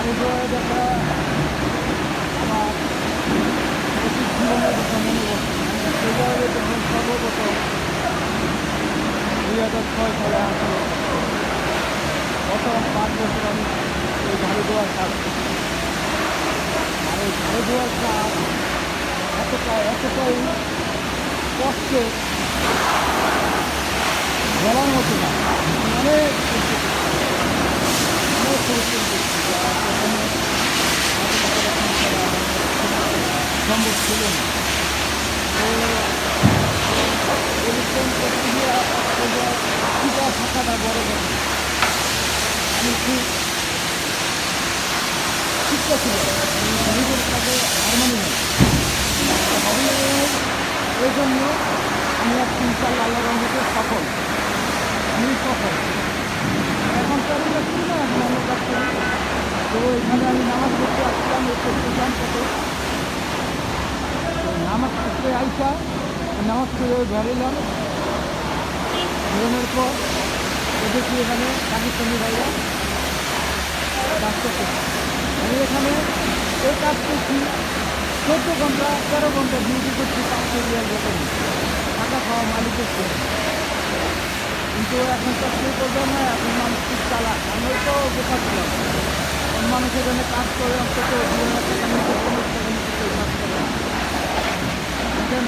পানি দেওয়া দেখা আমার সর্বপ্রথম দুই হাজার ছয় সালে আসলো পাঁচ বছর এই ঝাড়ু দেওয়ার আর এই ঝাড়ু এতটা এতটাই কষ্টে বলার মতো মানে টিকা থাকাটা বড়। আমি খুব শিক্ষা ছিল আমি নিজের কাছে হারমানি নেই। এই জন্য আমি এক ইনশাল্লাহ আল্লাহ রহমতে সফল। আমি সফল। এখন আমি যাচ্ছি না এখন অন্য কাজ করি। তো এখানে আমি নামাজ পড়তে আসছিলাম, এই করতেছিলাম কত নামাজ পড়তে আইসা, নামাজ পড়ে বেরোলাম বেরোনোর পর দেখেছি এখানে পাকিস্তানি ভাইরা কাজ করতেছে আমি এখানে এই কাজ করছি। চোদ্দ ঘণ্টা, তেরো ঘণ্টা ডিউটি করছি পাঁচশো রিয়াল বেতনে টাকা খাওয়া মালিকের ছেলে কিন্তু এখন তো কেউ করবে না, এখন মানুষ খুব চালাক। আমরা তো বোকা ছিলাম। মানুষ এখানে কাজ করে, অন্তত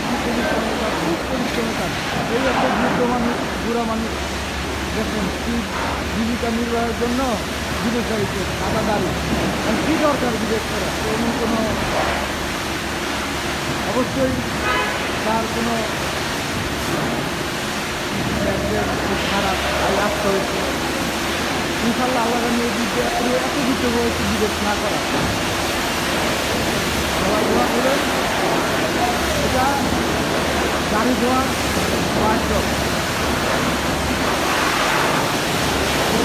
খুব পরিশ্রমের কাজ এই একটা বৃদ্ধ মানুষ, বুড়া মানুষ। দেখুন জীবিকা নির্বাহের জন্য বিদেশ যাইছে সাদা আর কী দরকার বিদেশ করা? এমন কোনো অবশ্যই তার কোনো খারাপ আসতে হয়েছে। ইনশাল্লাহ আল্লাহ এই দিকে এত দিতে হয়েছে বিদেশ না করা। সবাই করে এটা গাড়ি ধোয়ার ওয়ার্কশপ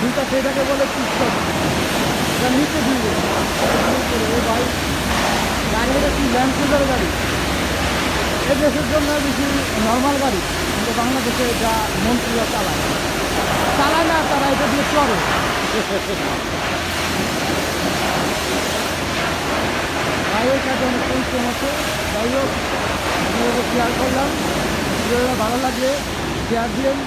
দুটা সেটাকে বলে পিস্তল এটা নিচে ওই ভাই। গাড়ি গাড়ি। এ দেশের জন্য বেশি নর্মাল গাড়ি। কিন্তু বাংলাদেশে যা মন্ত্রীরা চালায়। চালায় না, তারা এটা দিয়ে চড়ে। ভাইয়ের কাছে অনেক পরিশ্রম আছে যাই হোক শেয়ার করলাম। ভালো লাগলে শেয়ার দিন